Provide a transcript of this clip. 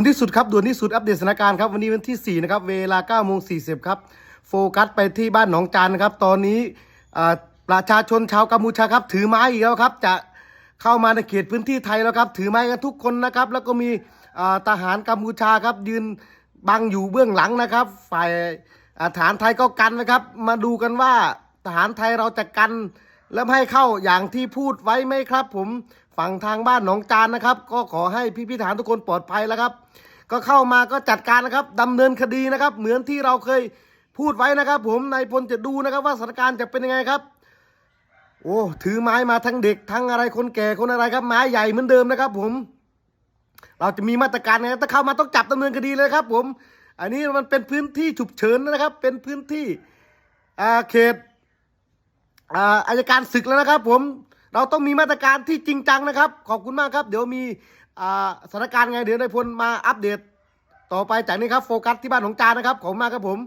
ด่วนที่สุดครับด่วนที่สุดอัปเดตสถานการณ์ครับวันนี้วันที่ 4 นะครับ เวลา9โมง40 ครับ โฟกัสไปที่บ้านหนองจานนะครับ ตอนนี้ประชาชนชาวกัมพูชาครับ ถือไม้อีกแล้วครับ จะเข้ามาในเขตพื้นที่ไทยแล้วครับ ถือไม้กันทุกคนนะครับ แล้วก็มีทหารกัมพูชาครับ ยืนบังอยู่เบื้องหลังนะครับ ฝ่ายทหารไทยก็กันนะครับ มาดูกันว่าทหารไทยเราจะกัน แล้วให้เข้าอย่างที่พูดไว้ไหมครับ ผมฝั่งทางบ้านหนองจานนะครับ ก็ขอให้พี่พิธานทุกคนปลอดภัยแล้วครับ ก็เข้ามาก็จัดการนะครับดำเนินคดีนะครับ เหมือนที่เราเคยพูดไว้นะครับ ผมนายพลจะดูนะครับว่าสถานการณ์จะเป็นยังไงครับ โอ้ถือไม้มาทั้งเด็กทั้งอะไรคนแก่คนอะไรครับไม้ใหญ่เหมือนเดิมนะครับ ผม เราจะมีมาตรการไงถ้าเข้ามาต้องจับดำเนินคดีเลยครับ ผม อันนี้มันเป็นพื้นที่ฉุกเฉินนะครับ เป็นพื้นที่อ่าเขต อ่าอายการศึกแล้วนะครับผมเราต้องมีมาตรการที่จริงจังนะครับ ขอบคุณมากครับ เดี๋ยวมีอ่าสถานการณ์ไงเดี๋ยวนายพลมาอัปเดต ต่อไปจากนี้ครับโฟกัสที่บ้านของจานนะครับขอบคุณมากครับผม